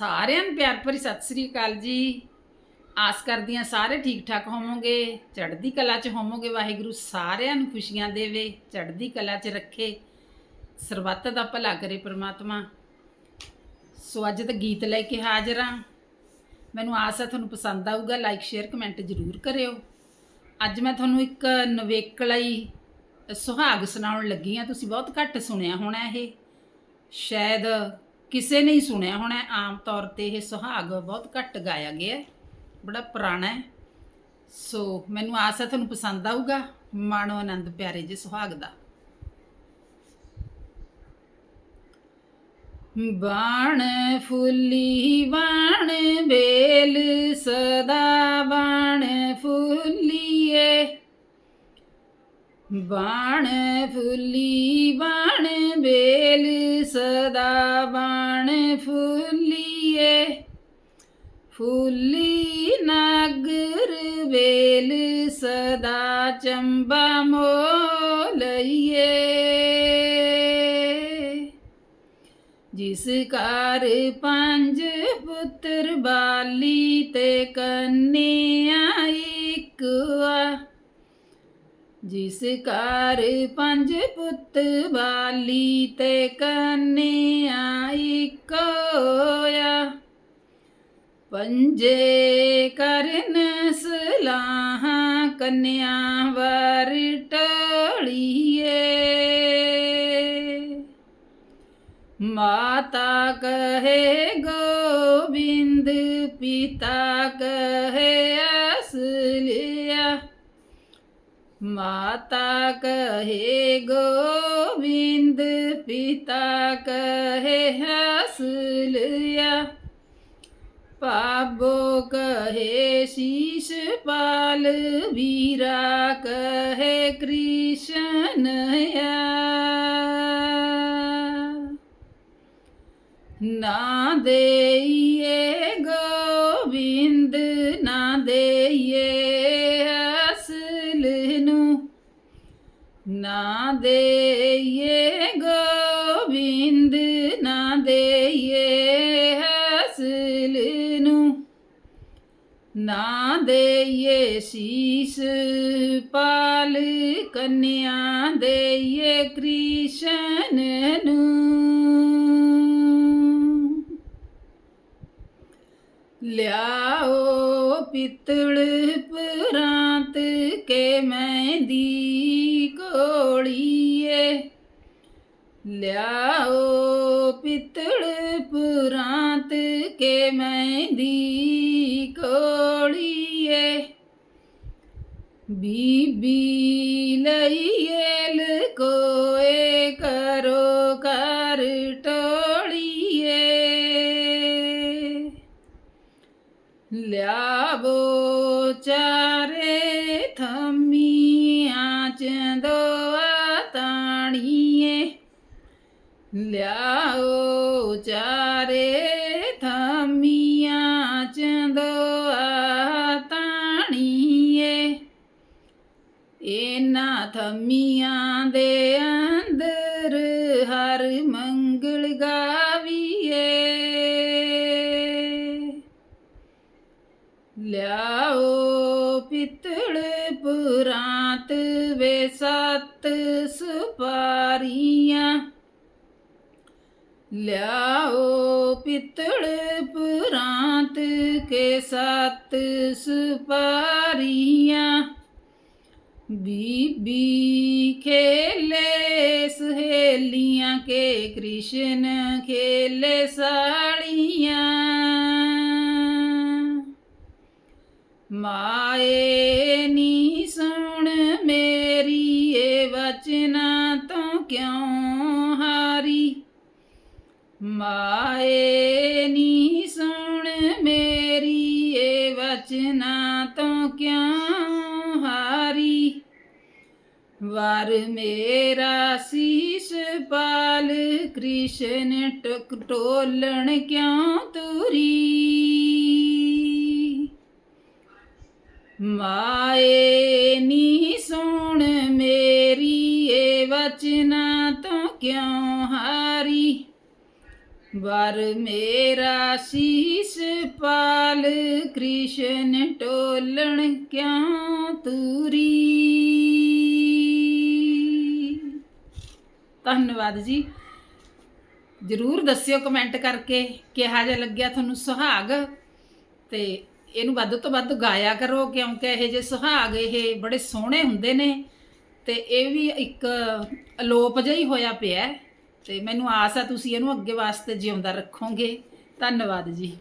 ਸਾਰਿਆਂ ਨੂੰ ਪਿਆਰ ਭਰੀ ਸਤਿ ਸ੍ਰੀ ਅਕਾਲ ਜੀ। ਆਸ ਕਰਦੀ ਹਾਂ ਸਾਰੇ ਠੀਕ ਠਾਕ ਹੋਵੋਗੇ, ਚੜ੍ਹਦੀ ਕਲਾ 'ਚ ਹੋਵੋਗੇ, ਵਾਹਿਗੁਰੂ ਸਾਰਿਆਂ ਨੂੰ ਖੁਸ਼ੀਆਂ ਦੇਵੇ, ਚੜ੍ਹਦੀ ਕਲਾ 'ਚ ਰੱਖੇ, ਸਰਬੱਤ ਦਾ ਭਲਾ ਕਰੇ ਪ੍ਰਮਾਤਮਾ। ਸੋ ਅੱਜ ਤਾਂ ਗੀਤ ਲੈ ਕੇ ਹਾਜ਼ਰ ਹਾਂ। ਮੈਨੂੰ ਆਸ ਹੈ ਤੁਹਾਨੂੰ ਪਸੰਦ ਆਊਗਾ ਲਾਈਕ ਸ਼ੇਅਰ ਕਮੈਂਟ ਜ਼ਰੂਰ ਕਰਿਓ। ਅੱਜ ਮੈਂ ਤੁਹਾਨੂੰ ਇੱਕ ਨਵੇਕਲਾਈ ਸੁਹਾਗ ਸੁਣਾਉਣ ਲੱਗੀ ਹਾਂ। ਤੁਸੀਂ ਬਹੁਤ ਘੱਟ ਸੁਣਿਆ ਹੋਣਾ ਇਹ। ਸ਼ਾਇਦ ਕਿਸੇ ਨੇ ਹੀ ਸੁਣਿਆ ਹੋਣਾ ਆਮ ਤੌਰ ਤੇ ਇਹ ਸੁਹਾਗ ਬਹੁਤ ਘੱਟ ਗਾਇਆ ਗਿਆ ਹੈ, ਬੜਾ ਪੁਰਾਣਾ ਹੈ। ਸੋ ਮੈਨੂੰ ਆਸ ਹੈ ਤੁਹਾਨੂੰ ਪਸੰਦ ਆਊਗਾ, ਮਾਣੋ ਆਨੰਦ ਪਿਆਰੇ ਜੇ ਸੁਹਾਗ ਦਾ। ਬਾਣ ਫੁੱਲੀ ਬਾਣ, ਬੇਲ ਸਦਾ ਬਾਣ ਫੁੱਲੀਏ ਬਾਣ ਫੁੱਲੀ ਬਾਣ, ਬੇਲ ਸਦਾ ਫੁੱਲੀ ਨਗਰ ਬੇਲ ਸਦਾ ਚੰਬਾ ਮੋਲਈਏ ਜਿਸ ਘਰ ਪੰਜ ਪੁੱਤਰ ਬਾਲੀ ਤੇ ਕੰਨਿਆ ਇੱਕ ਆ। ਜਿਸ ਘਰ ਪੰਜ ਪੁੱਤ ਬਾਲੀ ਤੇ ਕੰਨਿਆ ਇੱਕ ਆ। ਪੰਜੇ ਕਰਨ ਸਲਾਹਾਂ ਕੰਨਿਆ ਵਰ ਟਲੀਏ। ਮਾਤਾ ਕਹੇ, ਗੋਬਿੰਦ ਪਿਤਾ ਕਹੇ ਅਸਲਿਆ ਮਾਤਾ ਕਹੇ, ਗੋਬਿੰਦ ਪਿਤਾ ਕਹੇ ਅਸਲਿਆ ਪਾਬੋ ਕਹੇ ਸ਼ੀਸ਼ ਪਾਲ, ਵੀਰਾ ਕਹੇ ਕ੍ਰਿਸ਼ਨਯਾ ਨਾ ਦੇਈਏ ਗੋਬਿੰਦ, ਨਾ ਦੇਈਏ ਅਸਲ ਨੂੰ। ਨਾ ਦੇਈਏ ਗੋਬਿੰਦ, ਨਾ ਦੇਈਏ ਨਾ ਦੇਈਏ ਸੀਸ, ਪਾਲ ਕੰਨਿਆ ਦੇਈਏ ਕ੍ਰਿਸ਼ਨ ਨੂੰ। ਲਿਆਓ ਪਿੱਤਲ ਪਰਾਂਤ ਕੇ ਮਹਿੰਦੀ ਕੋੜੀਏ ਲਿਆਓ ਪਿੱਤਲ ਪਰਾਂਤ ਕੇ ਮਹਿੰਦੀ ਕੋੜੀਏ ਬੀਬੀ ਲਈਏ ਲਕੋਏ ਕਰੋ ਕਰ ਟੋਲੀਏ। ਲਿਆਵੋ ਚਾਰੇ ਥਮੀਆਂ ਲਿਆਓ ਚਾਰੇ ਥਮੀਆਂ ਚੰਦੋਆ ਤਾਣੀਏ। ਇਹਨਾਂ ਥਮੀਆਂ ਦੇ ਅੰਦਰ ਹਰ ਮੰਗਲ ਗਾਵੀਏ। ਲਿਆਓ ਪਿੱਤਲ ਪੁਰਾਤ ਵੇ ਸੱਤ ਸੁਪਾਰੀਆਂ। ਲਿਆਓ ਪਿੱਤਲ ਪੁਰਾਤ ਕੇ ਸੱਤ ਸੁਪਾਰੀਆਂ। ਬੀਬੀ ਖੇਲੇ ਸਹੇਲੀਆਂ ਕੇ ਕ੍ਰਿਸ਼ਨ ਖੇਲੇ ਸਾਲੀਆਂ। ਮਾਏ ਨੀ ਸੁਣ ਮੇਰੀ ਏ ਵਚਨਾ ਤੋਂ ਕਿਉਂ ਮਾਏ ਨੀ ਸੁਣ ਮੇਰੀ ਏ ਵਚਨਾ ਤੋਂ ਕਿਉਂ ਹਾਰੀ? ਵਾਰ ਮੇਰਾ ਸੀਸ ਪਾਲ ਕ੍ਰਿਸ਼ਨ ਟਕ ਟੋਲਣ ਕਿਉਂ ਤੁਰੀ? ਮਾਏ ਨੀ ਸੁਣ ਮੇਰੀ ਏ ਵਚਨਾ ਤੋਂ ਕਿਉਂ ਹਾਰੀ ਵਰ ਮੇਰਾ ਸੀਸ ਪਾਲ, ਕ੍ਰਿਸ਼ਨ ਟੋਲਣ ਕਿਉਂ ਤੂਰੀ? ਧੰਨਵਾਦ ਜੀ। ਜਰੂਰ ਦੱਸਿਓ ਕਮੈਂਟ ਕਰਕੇ ਕਿਹਾ ਜਿਹਾ ਲੱਗਿਆ ਤੁਹਾਨੂੰ ਸੁਹਾਗ। ਤੇ ਇਹਨੂੰ ਵੱਧ ਤੋਂ ਵੱਧ ਗਾਇਆ ਕਰੋ, ਕਿਉਂਕਿ ਇਹ ਜੇ ਸੁਹਾਗ, ਇਹ ਬੜੇ ਸੋਹਣੇ ਹੁੰਦੇ ਨੇ। ਤੇ ਇਹ ਵੀ ਇੱਕ ਅਲੋਪ ਜਿਹਾ ਹੀ ਹੋਇਆ ਪਿਆ। ਤੇ ਮੈਨੂੰ ਆਸ ਆ ਤੁਸੀਂ ਇਹਨੂੰ ਅੱਗੇ ਵਾਸਤੇ ਜਿਉਂਦਾ ਰੱਖੋਗੇ। ਧੰਨਵਾਦ ਜੀ।